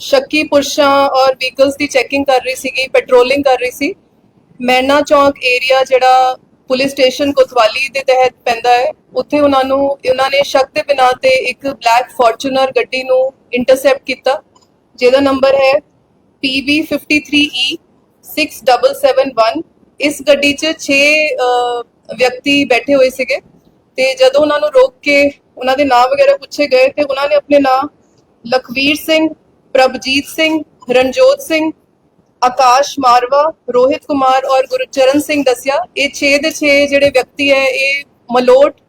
ਸ਼ੱਕੀ ਪੁਰਸ਼ਾਂ ਔਰ ਵਹੀਕਲਸ ਦੀ ਚੈਕਿੰਗ ਕਰ ਰਹੀ ਸੀਗੀ ਪੈਟਰੋਲਿੰਗ ਕਰ ਰਹੀ ਸੀ। ਮੈਨਾ ਚੌਂਕ ਏਰੀਆ ਜਿਹੜਾ ਪੁਲਿਸ ਸਟੇਸ਼ਨ ਕੋਤਵਾਲੀ ਦੇ ਤਹਿਤ ਪੈਂਦਾ ਹੈ, ਉੱਥੇ ਉਹਨਾਂ ਨੂੰ, ਉਹਨਾਂ ਨੇ ਸ਼ੱਕ ਦੇ ਬਿਨਾਂ ਤੇ ਇੱਕ ਬਲੈਕ ਫੋਰਚੂਨਰ ਗੱਡੀ ਨੂੰ ਇੰਟਰਸੈਪਟ ਕੀਤਾ, ਜਿਹਦਾ ਨੰਬਰ ਹੈ PB53E 6771 e ਇਸ ਗੱਡੀ 'ਚ 6 ਵਿਅਕਤੀ ਬੈਠੇ ਹੋਏ ਸੀਗੇ ਤੇ ਜਦੋਂ ਉਹਨਾਂ ਨੂੰ ਰੋਕ ਕੇ ਉਹਨਾਂ ਦੇ ਨਾਮ ਵਗੈਰਾ ਪੁੱਛੇ ਗਏ ਤੇ ਉਹਨਾਂ ਨੇ ਆਪਣੇ ਨਾਮ ਲਖਵੀਰ ਸਿੰਘ ਪ੍ਰਭਜੀਤ ਸਿੰਘ, ਰਣਜੋਤ ਸਿੰਘ, ਆਕਾਸ਼ ਮਾਰਵਾ, ਰੋਹਿਤ ਕੁਮਾਰ ਔਰ ਗੁਰਚਰਨ ਸਿੰਘ ਦੱਸਿਆ, ਇਹ 6 ਦੇ 6 ਜਿਹੜੇ ਵਿਅਕਤੀ ਹੈ, ਇਹ ਮਲੋਟ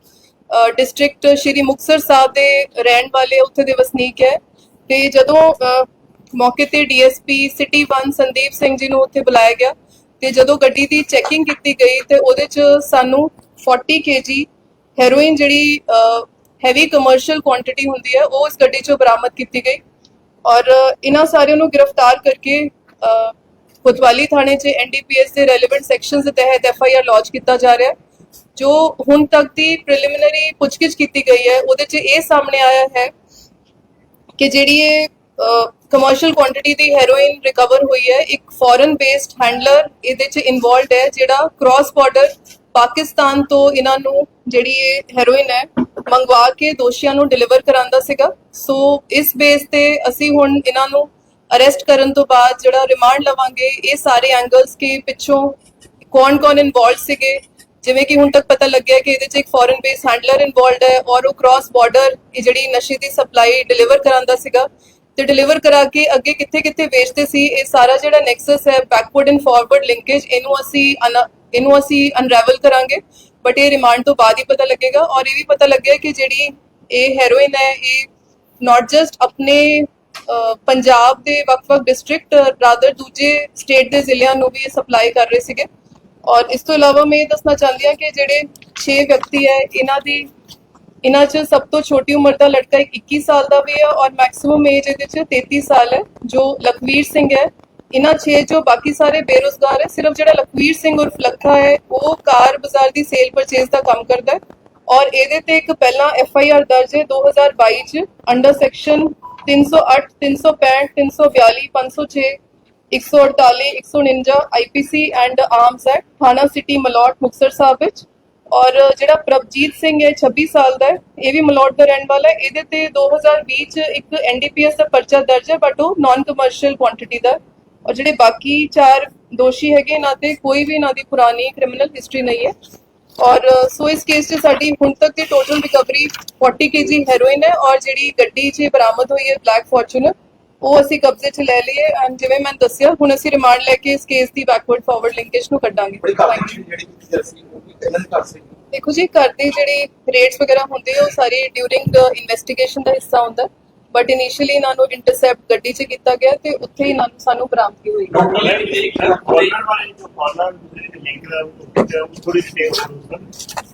ਡਿਸਟ੍ਰਿਕਟ ਸ਼੍ਰੀ ਮੁਕਤਸਰ ਸਾਹਿਬ ਦੇ ਰਹਿਣ ਵਾਲੇ ਉੱਥੇ ਦੇ ਵਸਨੀਕ ਹੈ ਤੇ ਜਦੋਂ ਮੌਕੇ ਤੇ ਡੀਐਸਪੀ ਸਿਟੀ 1 ਸੰਦੀਪ ਸਿੰਘ ਜੀ ਨੂੰ ਉੱਥੇ ਬੁਲਾਇਆ ਗਿਆ ਤੇ ਜਦੋਂ ਗੱਡੀ ਦੀ ਚੈਕਿੰਗ ਕੀਤੀ ਗਈ ਤੇ ਉਹਦੇ ਚ ਸਾਨੂੰ 40 ਕੇਜੀ ਹੈਰੋਇਨ ਜਿਹੜੀ ਹੈਵੀ ਕਮਰਸ਼ੀਅਲ ਕੁਆਂਟੀਟੀ ਹੁੰਦੀ ਹੈ, ਉਹ ਇਸ ਗੱਡੀ ਚੋਂ ਬਰਾਮਦ ਕੀਤੀ ਗਈ। ਔਰ ਇਹਨਾਂ ਸਾਰਿਆਂ ਨੂੰ ਗ੍ਰਿਫਤਾਰ ਕਰਕੇ ਅ, ਕੋਤਵਾਲੀ ਥਾਣੇ 'ਚ ਐਨਡੀਪੀਐਸ ਦੇ ਰੈਲੇਵੈਂਟ ਸੈਕਸ਼ਨਸ ਦੇ ਤਹਿਤ ਐਫਆਈਆਰ ਲੌਂਚ ਕੀਤਾ ਜਾ ਰਿਹਾ ਹੈ ਜੋ ਹੁਣ ਤੱਕ ਦੀ ਪ੍ਰੀਲਿਮਿਨਰੀ ਪੁੱਛਗਿੱਛ ਕੀਤੀ ਗਈ ਹੈ ਉਹਦੇ 'ਚ ਇਹ ਸਾਹਮਣੇ ਆਇਆ ਹੈ ਕਿ ਜਿਹੜੀ ਇਹ ਕਮਰਸ਼ੀਅਲ ਕੁਆਂਟੀਟੀ ਦੀ ਹੈਰੋਇਨ ਰਿਕਵਰ ਹੋਈ ਹੈ ਇੱਕ ਫੋਰਨ ਬੇਸਡ ਹੈਂਡਲਰ ਇਹਦੇ 'ਚ ਇਨਵੋਲਡ ਹੈ ਜਿਹੜਾ ਕ੍ਰਾਸ ਬਾਰਡਰ ਪਾਕਿਸਤਾਨ ਤੋਂ ਇਹਨਾਂ ਨੂੰ ਜਿਹੜੀ ਇਹ ਹੈਰੋਇਨ ਹੈ ਮੰਗਵਾ ਕੇ ਦੋਸ਼ੀਆਂ ਨੂੰ ਡਿਲੀਵਰ ਕਰਾਂਦਾ ਸੀਗਾ। ਸੋ ਇਸ ਬੇਸ ਤੇ ਅਸੀਂ ਹੁਣ ਇਹਨਾਂ ਨੂੰ ਅਰੈਸਟ ਕਰਨ ਤੋਂ ਬਾਅਦ ਜਿਹੜਾ ਰਿਮਾਂਡ ਲਵਾਂਗੇ, ਇਹ ਸਾਰੇ ਐਂਗਲਸ ਕੇ ਪਿੱਛੋਂ ਕੌਣ-ਕੌਣ ਇਨਵੋਲਡ ਸੀਗੇ। ਜਿਵੇਂ ਕਿ ਹੁਣ ਤੱਕ ਪਤਾ ਲੱਗਿਆ ਕਿ ਇਹਦੇ 'ਚ ਇੱਕ ਫੋਰਨ ਬੇਸ ਹੈਂਡਲਰ ਇਨਵੋਲਡ ਹੈ ਔਰ ਉਹ ਕ੍ਰਾਸ ਬਾਰਡਰ ਇਹ ਜਿਹੜੀ ਨਸ਼ੇ ਦੀ ਸਪਲਾਈ ਡਿਲੀਵਰ ਕਰਾਂਦਾ ਸੀਗਾ। ਤੇ ਡਿਲੀਵਰ ਕਰਾ ਕੇ ਅੱਗੇ ਕਿੱਥੇ-ਕਿੱਥੇ ਵੇਚਦੇ ਸੀ, ਇਹ ਸਾਰਾ ਜਿਹੜਾ ਨੈਕਸਸ ਹੈ ਬੈਕਵਰਡ ਐਂਡ ਫਾਰਵਰਡ ਲਿੰਕੇਜ ਇਹਨੂੰ ਅਸੀਂ ਇਹਨੂੰ ਅਸੀਂ ਅਨਰੈਵਲ ਕਰਾਂਗੇ। ਬਟ ਇਹ ਰਿਮਾਂਡ ਤੋਂ ਬਾਅਦ ਹੀ ਪਤਾ ਲੱਗੇਗਾ ਔਰ ਇਹ ਵੀ ਪਤਾ ਲੱਗਿਆ ਕਿ ਜਿਹੜੀ ਇਹ ਹੈਰੋਇਨ ਹੈ, ਇਹ ਨਾਟ ਜਸਟ ਆਪਣੇ ਪੰਜਾਬ ਦੇ ਵੱਖ-ਵੱਖ ਡਿਸਟ੍ਰਿਕਟ ਰਾਦਰ ਦੂਜੇ ਸਟੇਟ ਦੇ ਜ਼ਿਲ੍ਹਿਆਂ ਨੂੰ ਵੀ ਇਹ ਸਪਲਾਈ ਕਰ ਰਹੇ ਸੀਗੇ। ਔਰ ਇਸ ਤੋਂ ਇਲਾਵਾ ਮੈਂ ਇਹ ਦੱਸਣਾ ਚਾਹੁੰਦੀ ਹਾਂ ਕਿ ਜਿਹੜੇ 6 ਵਿਅਕਤੀ ਹੈ, ਇਹਨਾਂ ਦੀ, ਇਹਨਾਂ 'ਚ ਸਭ ਤੋਂ ਛੋਟੀ ਉਮਰ ਦਾ ਲੜਕਾ ਇੱਕ 21 ਸਾਲ ਦਾ ਵੀ ਹੈ ਔਰ ਮੈਕਸਿਮਮ ਏਜ ਇਹਦੇ 'ਚ 33 ਸਾਲ ਹੈ, ਜੋ ਲਖਵੀਰ ਸਿੰਘ ਹੈ। ਇਹਨਾਂ 6 ਚੋਂ ਬਾਕੀ ਸਾਰੇ ਬੇਰੋਜ਼ਗਾਰ ਹੈ, ਸਿਰਫ ਜਿਹੜਾ ਲਖਵੀਰ ਸਿੰਘ ਉਰਫ ਲੱਖਾ ਹੈ, ਉਹ ਕਾਰ ਬਾਜ਼ਾਰ ਦੀ ਸੇਲ ਪਰਚੇਸ ਦਾ ਕੰਮ ਕਰਦਾ ਹੈ। ਔਰ ਇਹਦੇ ਤੇ ਇੱਕ ਪਹਿਲਾਂ ਐਫ ਆਈ ਆਰ ਦਰਜ ਹੈ 2022 ਚ under section 308 365 342 506 148 149 IPC and arms act ਥਾਣਾ ਸਿਟੀ ਮਲੋਟ, ਮੁਕਤਸਰ ਸਾਹਿਬ ਵਿੱਚ। ਔਰ ਜਿਹੜਾ ਪ੍ਰਭਜੀਤ ਸਿੰਘ ਹੈ 26 ਸਾਲ ਦਾ ਹੈ, ਇਹ ਵੀ ਮਲੋਟ ਦਾ ਰਹਿਣ ਵਾਲਾ ਹੈ। ਇਹਦੇ ਤੇ 2020 ਚ ਇੱਕ ਐਨਡੀਪੀਐਸ ਦਾ ਪਰਚਾ ਦਰਜ ਹੈ ਬਟ ਉਹ ਨਾਨ ਕਮਰਸ਼ੀਅਲ ਕੁਆਂਟੀਟੀ ਦਾ ਔਰ ਜਿਹੜੇ ਬਾਕੀ ਚਾਰ ਦੋਸ਼ੀ ਹੈਗੇ ਇਹਨਾਂ ਤੇ ਕੋਈ ਵੀ ਇਹਨਾਂ ਦੀ ਪੁਰਾਣੀ ਕ੍ਰਿਮੀਨਲ ਹਿਸਟਰੀ ਨਹੀਂ ਹੈ। ਔਰ ਸੋ ਇਸ ਕੇਸ 'ਚ ਸਾਡੀ ਹੁਣ ਤੱਕ ਦੀ ਟੋਟਲ ਰਿਕਵਰੀ 40 ਕੇਜੀ ਹੈਰੋਇਨ ਹੈ ਔਰ ਜਿਹੜੀ ਗੱਡੀ 'ਚ ਬਰਾਮਦ ਹੋਈ ਹੈ ਬਲੈਕ ਫੋਰਚੂਨਰ ਉਹ ਅਸੀਂ ਕਬਜ਼ੇ 'ਚ ਲੈ ਲਈਏ। ਐਂਡ ਜਿਵੇਂ ਮੈਂ ਦੱਸਿਆ ਹੁਣ ਅਸੀਂ ਰਿਮਾਂਡ ਲੈ ਕੇ ਇਸ ਕੇਸ ਦੀ ਬੈਕਵਰਡ ਫਾਰਵਰਡ ਲਿੰਕੇਜ ਨੂੰ ਕੱਢਾਂਗੇ। ਦੇਖੋ ਜੀ ਘਰ ਦੀ ਜਿਹੜੀ ਰੇਟਸ ਵਗੈਰਾ ਹੁੰਦੇ ਉਹ ਸਾਰੀ ਡਿਊਰਿੰਗ ਇਨਵੈਸਟੀਗੇਸ਼ਨ ਦਾ ਹਿੱਸਾ ਹੁੰਦਾ। ਬਟ ਇਨੀਸ਼ੀਅਲੀ ਇਹਨਾਂ ਨੂੰ ਇੰਟਰਸੈਪਟ ਗੱਡੀ 'ਚ ਕੀਤਾ ਗਿਆ ਤੇ ਉੱਥੇ ਹੀ ਇਹਨਾਂ ਨੂੰ ਸਾਨੂੰ ਬਰਾਮਦਗੀ ਹੋਈ। ਫੋਰਨਰ ਵਾਲੇ ਜੋ ਫੋਰਨਰ ਲਿੰਕ ਦਾ ਉਹ ਥੋੜੀ ਡਿਟੇਲ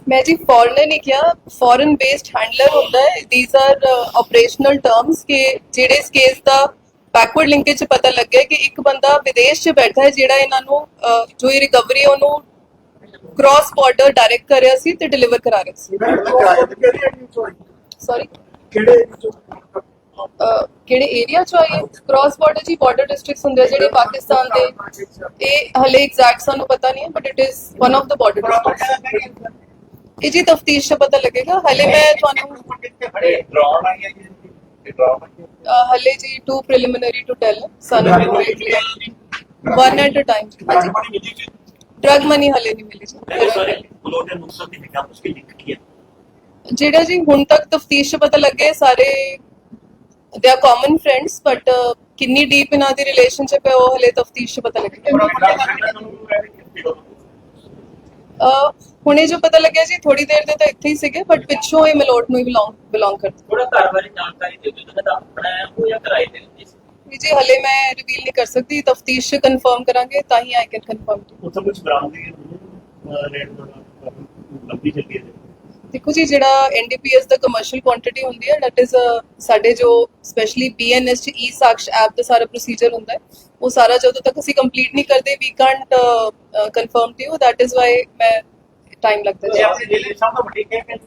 ਮੈਂ ਜੀ ਫੋਰਨਰ ਨਹੀਂ ਕਿਹਾ ਫੋਰਨ ਬੇਸਡ ਹੈਂਡਲਰ ਹੁੰਦਾ ਹੈ। ਥੀਸ ਆਰ ਆਪਰੇਸ਼ਨਲ ਟਰਮਸ ਕਿ ਜਿਹੜੇ ਇਸ ਕੇਸ ਦਾ ਬੈਕਵਰਡ ਲਿੰਕੇਜ ਚ ਪਤਾ ਲੱਗਿਆ ਕਿ ਇੱਕ ਬੰਦਾ ਵਿਦੇਸ਼ 'ਚ ਬੈਠਾ ਹੈ ਜਿਹੜਾ ਇਹਨਾਂ ਨੂੰ ਜੋ ਇਹ ਰਿਕਵਰੀ ਉਹਨੂੰ ਕ੍ਰਾਸ ਬਾਰਡਰ ਡਾਇਰੈਕਟ ਕਰ ਰਿਹਾ ਸੀ ਤੇ ਡਿਲੀਵਰ ਕਰਾ ਰਿਹਾ ਸੀ। ਸੌਰੀ ਕਿਹੜੇ ਕਿਹੜੇ ਏਰੀਆ ਚ ਆਈ ਕ੍ਰਾਸ ਬਾਰਡਰ ਜੀ ਬਾਰਡਰ ਡਿਸਟ੍ਰਿਕਟਸ ਹੁੰਦੇ ਜਿਹੜੇ ਪਾਕਿਸਤਾਨ ਦੇ। ਇਹ ਹਲੇ ਐਗਜ਼ੈਕਟ ਸਾਨੂੰ ਪਤਾ ਨਹੀਂ ਹੈ but it is one of the border districts ਇਹ ਜੀ ਤਫਤੀਸ਼ ਦਾ ਪਤਾ ਲੱਗੇਗਾ। ਹਲੇ ਮੈਂ ਤੁਹਾਨੂੰ ਹਲੇ ਜੀ ਟੂ ਪ੍ਰੀਲਿਮਿਨਰੀ ਟੂ ਟੈਲ ਸਾਨੂੰ one at a time drug money ਹਲੇ ਨਹੀਂ ਮਿਲੀ ਜੀ। ਜਿਹੜਾ ਜੀ ਹੁਣ ਤੱਕ ਤਫਤੀਸ਼ ਪਤਾ ਲੱਗੇ ਸਾਰੇ ਦੇ ਆਰ ਕਾਮਨ ਫਰੈਂਡਸ ਬਟ ਕਿੰਨੀ ਡੀਪ ਇਹਨਾਂ ਦੀ ਰਿਲੇਸ਼ਨਸ਼ਿਪ ਹੈ ਉਹ ਹਲੇ ਤਫਤੀਸ਼ 'ਚ ਪਤਾ ਲੱਗੇਗਾ ਹੁਣੇ ਜੋ ਪਤਾ ਲੱਗਿਆ ਜੀ ਥੋੜੀ ਦੇਰ ਦੇ ਤਾਂ ਇੱਥੇ ਹੀ ਸੀਗੇ ਬਟ ਪਿੱਛੋਂ ਇਹ ਮਲੋਟ ਨੂੰ ਹੀ ਬਿਲੋਂਗ ਬਿਲੋਂਗ ਕਰਦੇ ਥੋੜਾ ਘਰ ਬਾਰੇ ਜਾਣਕਾਰੀ ਦਿਓ ਜਦੋਂ ਦਾ ਆਪਣਾ ਹੈ ਉਹ ਜਾਂ ਕਿਰਾਏ ਤੇ ਵੀ ਜੀ ਹਲੇ ਮੈਂ ਰਿਵੀਲ ਨਹੀਂ ਕਰ ਸਕਦੀ ਤਫਤੀਸ਼ ਕਨਫਰਮ ਕਰਾਂਗੇ ਤਾਂ ਹੀ ਆਈ ਕੈਨ ਕਨਫਰਮ ਉੱਥੇ ਕੁਝ ਬਰਾਮਦੀ ਰੇਟ ਬੜਾ ਲੰਬੀ ਚੱਲੀ ਹੈ ਦੇਖੋ ਜੀ ਜਿਹੜਾ ਐਨਡੀਪੀਐਸ ਦਾ ਕਮਰਸ਼ੀਅਲ ਕੁਆਂਟੀਟੀ ਹੁੰਦੀ ਹੈ ਦੈਟ ਇਜ਼ ਸਾਡੇ ਜੋ ਸਪੈਸ਼ਲੀ ਬੀਐਨਐਸ ਚ ਈ ਸਾਕਸ਼ ਐਪ ਦਾ ਸਾਰਾ ਪ੍ਰੋਸੀਜਰ ਹੁੰਦਾ ਹੈ ਉਹ ਸਾਰਾ ਜਦੋਂ ਤੱਕ ਅਸੀਂ ਕੰਪਲੀਟ ਨਹੀਂ ਕਰਦੇ we can't confirm to you that is why ਮੈਂ ਟਾਈਮ ਲੱਗਦਾ ਜੇ। ਹੈ ਆਪਣੀ ਜ਼ਿਲ੍ਹੇ ਸਭ ਤੋਂ ਵੱਡੀ ਕਹਿ ਕੇ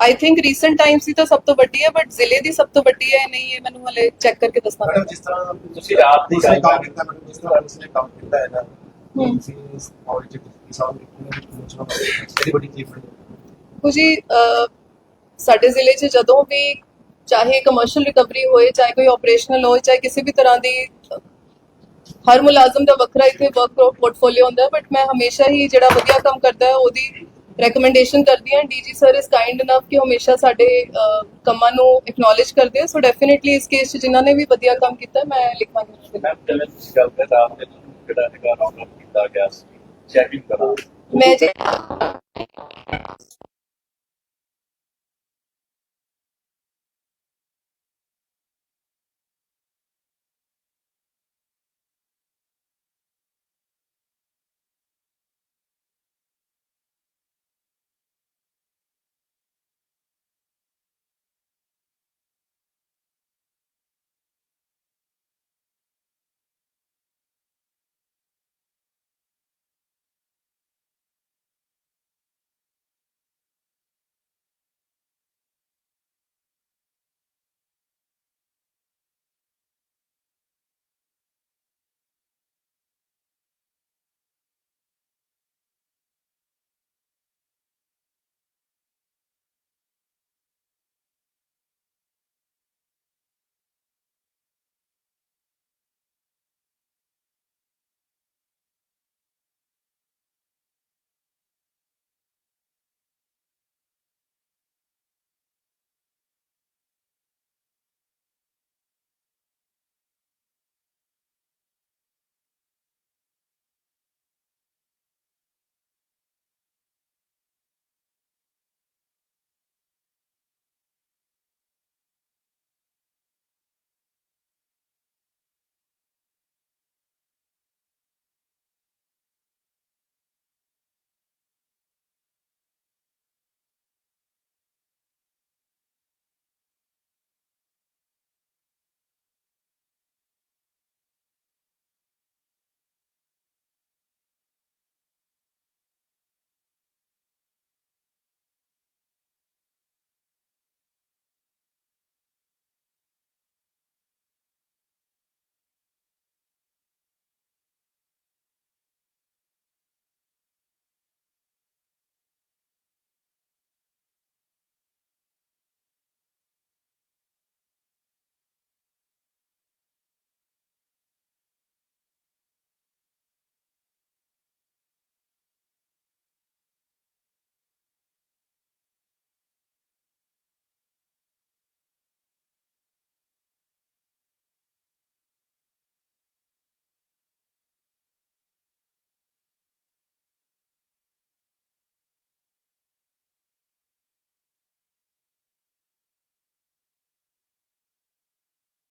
ਆਈ ਥਿੰਕ ਰੀਸੈਂਟ ਟਾਈਮਸ ਦੀ ਤਾਂ ਸਭ ਤੋਂ ਵੱਡੀ ਹੈ ਬਟ ਜ਼ਿਲ੍ਹੇ ਦੀ ਸਭ ਤੋਂ ਵੱਡੀ ਹੈ ਨਹੀਂ ਇਹ ਮੈਨੂੰ ਹਲੇ ਚੈੱਕ ਕਰਕੇ ਦੱਸਣਾ ਪੈਣਾ ਜਿਸ ਤਰ੍ਹਾਂ ਤੁਸੀਂ ਆਪ ਦੀ ਗੱਲ ਕੰਮ ਕੀਤਾ ਮੈਡਮ ਜਿਸ ਤਰ੍ਹਾਂ ਉਸਨੇ ਕੰਮ ਕੀਤਾ ਹੈ ਨਾ ਹਮ। ਤੁਸੀਂ ਇਸ ਬੜੀ ਜੀ ਸਾਡੇ ਜ਼ਿਲ੍ਹੇ 'ਚ ਜਦੋਂ ਵੀ ਚਾਹੇ ਕਮਰਸ਼ੀਅਲ ਰਿਕਵਰੀ ਹੋਏ ਚਾਹੇ ਕੋਈ ਆਪਰੇਸ਼ਨਲ ਹੋਏ ਚਾਹੇ ਕਿਸੇ ਵੀ ਤਰ੍ਹਾਂ ਦੀ ਹਰ ਮੁਲਾਜ਼ਮ ਦਾ ਵੱਖਰਾ ਇੱਥੇ ਵਰਕ ਪੋਰਟਫੋਲੀਓ ਹੁੰਦਾ ਬਟ ਮੈਂ ਹਮੇਸ਼ਾ ਹੀ ਜਿਹੜਾ ਵਧੀਆ ਕੰਮ ਕਰਦਾ ਹੈ ਉਹਦੀ ਰეკਮੈਂਡੇਸ਼ਨ ਕਰਦੀ ਹਾਂ। DG sir is kind enough ਕਿ ਹਮੇਸ਼ਾ ਸਾਡੇ ਕੰਮਾਂ ਨੂੰ ਐਕਨੋਲਜ ਕਰਦੇ ਆ। ਸੋ ਡੈਫੀਨਿਟਲੀ ਇਸ ਕੇਸ 'ਚ ਜਿਨ੍ਹਾਂ ਨੇ ਵੀ ਵਧੀਆ ਕੰਮ ਕੀਤਾ ਮੈਂ ਲਿਖਾਂਗੀ। ਮੈਮ ਜਿਵੇਂ ਤੁਸੀਂ ਗੱਲ ਕਰ ਰਹੇ ਆਪ ਦੇ ਜਿਹੜਾ ਕੀਤਾ ਗਿਆ ਸੀ। ਚੈਕਿੰਗ ਕਰਾ ਮੈਂ ਜੀ